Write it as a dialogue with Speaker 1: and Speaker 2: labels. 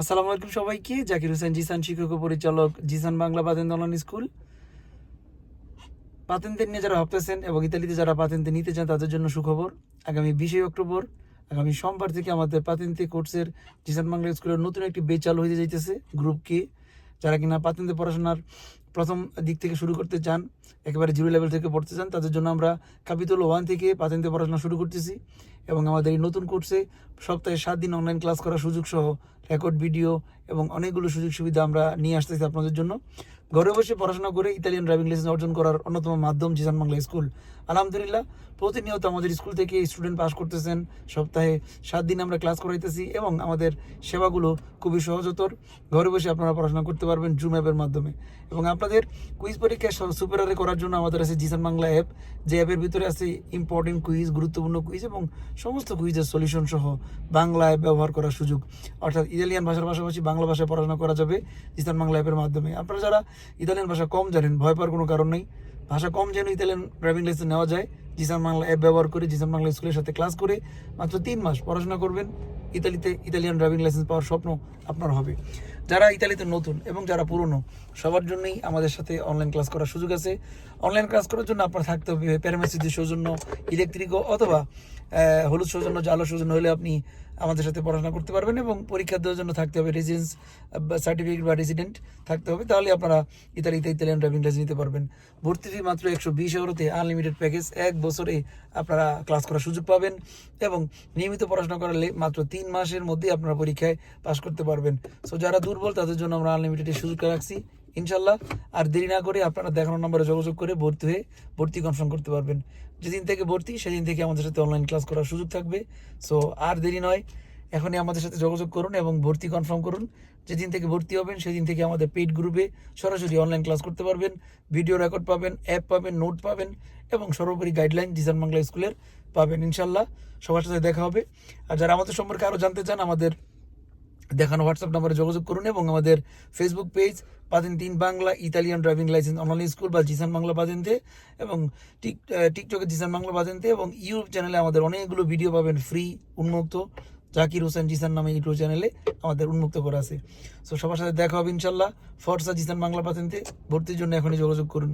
Speaker 1: আসসালামু আলাইকুম সবাইকে। জাকির হোসেন জিসান শিক্ষক পরিচালক, জিসান বাংলা পাতেন দলন স্কুল। পাতেন্তে নিয়ে যারা ভাবতেছেন এবং ইতালিতে যারা পাতেন্তে নিতে চান তাদের জন্য সুখবর। আগামী বিশে অক্টোবর, আগামী সোমবার থেকে আমাদের পাতেন্তে কোর্সের জিসান বাংলা স্কুলের নতুন একটি বেচ চালু হয়ে যাইতেছে, গ্রুপ কে। যারা কিনা পাতিনতে পড়াশোনার প্রথম দিক থেকে শুরু করতে চান, একেবারে জিরো লেভেল থেকে পড়তে চান, তাদের জন্য আমরা ক্যাপিটাল ওয়ান থেকে পাতিনতে পড়াশোনা শুরু করতেছি এবং আমাদের এই নতুন কোর্সে সপ্তাহে সাত দিন অনলাইন ক্লাস করার সুযোগ সহ রেকর্ড ভিডিও এবং অনেকগুলো সুযোগ সুবিধা আমরা নিয়ে আসতেছি আপনাদের জন্য। ঘরে বসে পড়াশোনা করে ইতালিয়ান ড্রাইভিং লাইসেন্স অর্জন করার অন্যতম মাধ্যম জিসান বাংলা স্কুল। আলহামদুলিল্লাহ, প্রতিনিয়ত আমাদের স্কুল থেকে স্টুডেন্ট পাস করতেছেন। সপ্তাহে সাত দিন আমরা ক্লাস করাইতেছি এবং আমাদের সেবাগুলো খুবই সহজতর। ঘরে বসে আপনারা পড়াশোনা করতে পারবেন জুম অ্যাপের মাধ্যমে। এবং আপনাদের কুইজ পরীক্ষা সুপারারে করার জন্য আমাদের আছে জিসান বাংলা অ্যাপ যে অ্যাপের ভিতরে আছে ইম্পর্টেন্ট কুইজ গুরুত্বপূর্ণ কুইজ এবং সমস্ত কুইজের সলিউশন সহ বাংলা অ্যাপ ব্যবহার করার সুযোগ। অর্থাৎ ইতালিয়ান ভাষার পাশাপাশি বাংলা ভাষায় পড়াশোনা করা যাবে জিসান বাংলা অ্যাপের মাধ্যমে। আপনারা যারা ইতালিয়ান ভাষা কম জানেন, ভয় পাওয়ার কোনো কারণ নেই। ভাষা কম যেন ইতালিয়ান ড্রাইভিং লাইসেন্স নেওয়া যায়। জিসান বাংলা অ্যাপ ব্যবহার করে, জিসান বাংলা স্কুলের সাথে ক্লাস করে মাত্র তিন মাস পড়াশোনা করবেন। ইতালিতে ইতালিয়ান ড্রাইভিং লাইসেন্স পাওয়ার স্বপ্ন আপনার হবে। যারা ইতালিতে নতুন এবং যারা পুরনো, সবার জন্যই আমাদের সাথে অনলাইন ক্লাস করার সুযোগ আছে। অনলাইন ক্লাস করার জন্য আপনার থাকতে হবে প্যারামেসিদের সৌজন্য ইলেকট্রিকও অথবা হলুদ সৌজন্য, জালো সৌজন্য হলে আপনি আমাদের সাথে পড়াশোনা করতে পারবেন এবং পরীক্ষা দেওয়ার জন্য থাকতে হবে রেসিডেন্স সার্টিফিকেট বা রেসিডেন্ট থাকতে হবে। তাহলে আপনারা ইতালিতে ইতালিয়ান ড্রাইভিং লাইসেন্স নিতে পারবেন। ভর্তি ফি মাত্র একশো বিশ ইউরোতে আনলিমিটেড প্যাকেজ এক বছরে আপনারা ক্লাস করার সুযোগ পাবেন এবং নিয়মিত পড়াশোনা করলে মাত্র তিন মাসের মধ্যেই আপনারা পরীক্ষায় পাশ করতে পারবেন। সো যারা দুর্বল, তাদের জন্য আমরা আনলিমিটেড সুযোগ রাখছি, ইনশাল্লাহ। আর দেরি না করে আপনারা দেখানো নম্বরে যোগাযোগ করে ভর্তি হয়ে ভর্তি কনফার্ম করতে পারবেন। যেদিন থেকে ভর্তি, সেদিন থেকে আমাদের সাথে অনলাইন ক্লাস করার সুযোগ থাকবে। সো আর দেরি নয়, এখনই আমাদের সাথে যোগাযোগ করুন এবং ভর্তি কনফার্ম করুন। যেদিন থেকে ভর্তি হবেন, সেদিন থেকে আমাদের পেইড গ্রুপে সরাসরি অনলাইন ক্লাস করতে পারবেন। ভিডিও রেকর্ড পাবেন অ্যাপ পাবেন নোট পাবেন এবং সর্বোপরি গাইডলাইন জিসান বাংলা স্কুলের পাবেন ইনশাল্লাহ। সবার সাথে দেখা হবে। আর যারা আমাদের সম্পর্কে আরও জানতে চান, আমাদের দেখানো হোয়াটসঅ্যাপ নাম্বারে যোগাযোগ করুন এবং আমাদের ফেসবুক পেজ পাতেন তিন Bangla Italian driving license online school বা জিসান বাংলা বাজেনতে এবং টিক টিকটকে জিসান বাংলা বাজেনতে এবং ইউটিউব চ্যানেলে আমাদের অনেকগুলো ভিডিও পাবেন ফ্রি উন্মুক্ত। জাকির হোসেন জিসান নামে ইউটিউব চ্যানেলে আমাদের উন্মুক্ত করা আছে। সো সবার সাথে দেখা হবে ইনশাল্লাহ। ফর্সা জিসান বাংলা পাতেনতে। ভর্তির জন্য এখনই যোগাযোগ করুন।